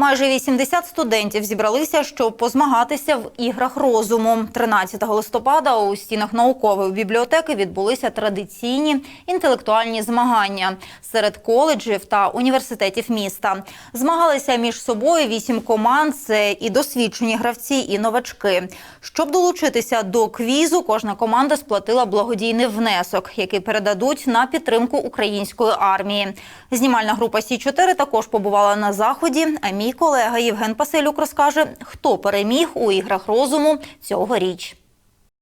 Майже 80 студентів зібралися, щоб позмагатися в іграх розуму. 13 листопада у стінах наукової бібліотеки відбулися традиційні інтелектуальні змагання серед коледжів та університетів міста. Змагалися між собою вісім команд. Це і досвідчені гравці, і новачки. Щоб долучитися до квізу, кожна команда сплатила благодійний внесок, який передадуть на підтримку української армії. Знімальна група Сі 4 також побувала на заході. А мій колега Євген Паселюк розкаже, хто переміг у іграх розуму цьогоріч.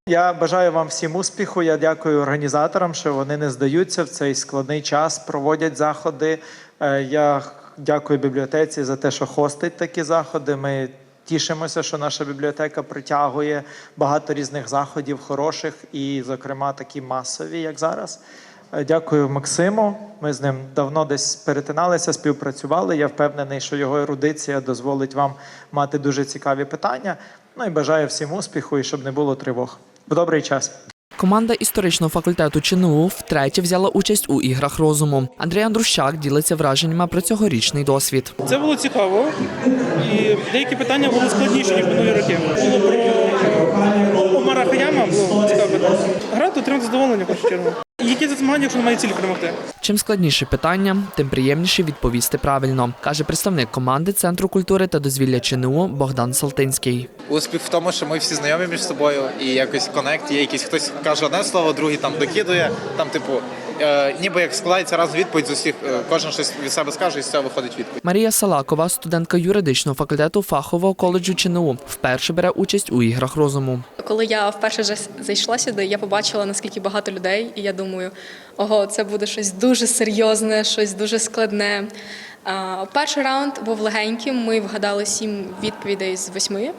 Я бажаю вам всім успіху. Я дякую організаторам, що вони не здаються в цей складний час, проводять заходи. Е, Я дякую бібліотеці за те, що хостить такі заходи. Ми тішимося, що наша бібліотека притягує багато різних заходів, хороших і, зокрема, такі масові, як зараз. Е, Дякую Максиму. Ми з ним давно десь перетиналися, співпрацювали. Я впевнений, що його ерудиція дозволить вам мати дуже цікаві питання. Ну і бажаю всім успіху і щоб не було тривог. В добрий час. Команда історичного факультету ЧНУ втретє взяла участь у іграх розуму. Андрій Андрущак ділиться враженнями про цьогорічний досвід. Це було цікаво, і деякі питання були складніші, ніж минулі роки. Було про Омара Хаяма. Грати отримати задоволення по першу чергу. Які це змагання, якщо немає цілі перемогти? Чим складніше питання, тим приємніше відповісти правильно, каже представник команди Центру культури та дозвілля ЧНУ Богдан Салтинський. Успіх в тому, що ми всі знайомі між собою, і якось конект є якийсь хтось каже одне слово, другий там докидує. Там, типу, ніби як складається разом відповідь з усіх, е, кожен щось від себе скаже, і з цього виходить відповідь. Марія Салакова, студентка юридичного факультету фахового коледжу ЧНУ, вперше бере участь у іграх розуму. Коли я вперше вже зайшла сюди, я побачила наскільки багато людей, і я думаю, ого, це буде щось дуже серйозне, щось дуже складне. Перший раунд був легеньким. Ми вгадали сім відповідей з восьми.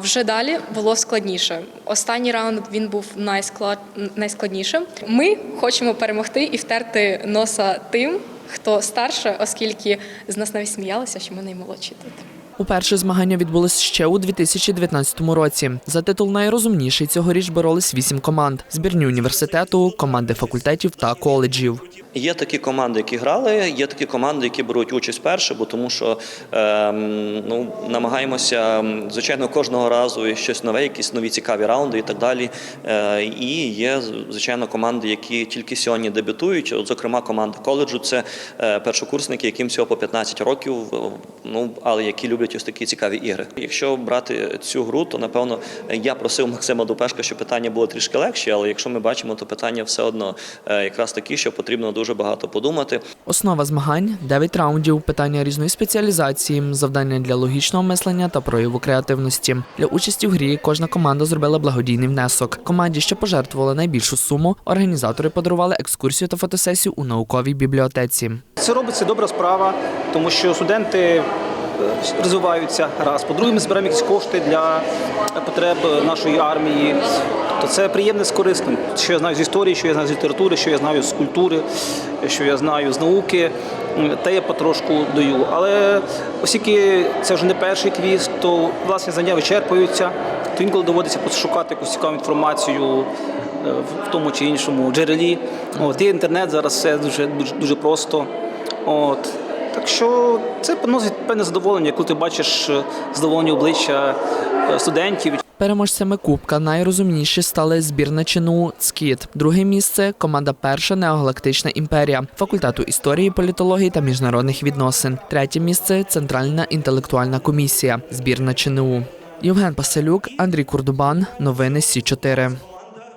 Вже далі було складніше. Останній раунд він був найсклад... найскладнішим. Ми хочемо перемогти і втерти носа тим, хто старше, оскільки з нас навіть сміялися, що ми наймолодші тут. Уперше змагання відбулись ще у 2019 році. За титул найрозумніший цьогоріч боролись вісім команд: збірні університету, команди факультетів та коледжів. Є такі команди, які грали, є такі команди, які беруть участь перше, бо тому що ем, ну, намагаємося, звичайно, кожного разу щось нове, якісь нові цікаві раунди і так далі. Е, і є, звичайно, команди, які тільки сьогодні дебютують. От, зокрема, команда коледжу це е, першокурсники, яким всього по 15 років, ну, але які люблять ось такі цікаві ігри. Якщо брати цю гру, то напевно я просив Максима Дупешка, щоб питання було трішки легші, але якщо ми бачимо, то питання все одно е, якраз такі, що потрібно дуже багато подумати. Основа змагань 9 раундів, питання різної спеціалізації, завдання для логічного мислення та прояву креативності. Для участі в грі кожна команда зробила благодійний внесок. Команді, що пожертвувала найбільшу суму, організатори подарували екскурсію та фотосесію у науковій бібліотеці. Це робиться добра справа, тому що студенти е, розвиваються раз. По-друге, ми збираємо якісь кошти для потреб нашої армії. Тобто це приємне з корисним. Що я знаю з історії, що я знаю з літератури, що я знаю з культури, що я знаю з науки, те я потрошку даю. Але оскільки це вже не перший квіз, то власне знання вичерпуються, то інколи доводиться пошукати якусь цікаву інформацію е, в тому чи іншому джерелі. От, є інтернет, зараз все дуже, дуже, дуже просто. От. Так що це приносить певне задоволення, коли ти бачиш е, задоволені обличчя е, студентів. Переможцями Кубка найрозумніші стали збірна чину «Скіт». Друге місце команда Перша неогалактична імперія факультету історії, політології та міжнародних відносин. Третє місце Центральна інтелектуальна комісія, збірна ЧНУ. Євген Паселюк, Андрій Курдубан. Новини Сі 4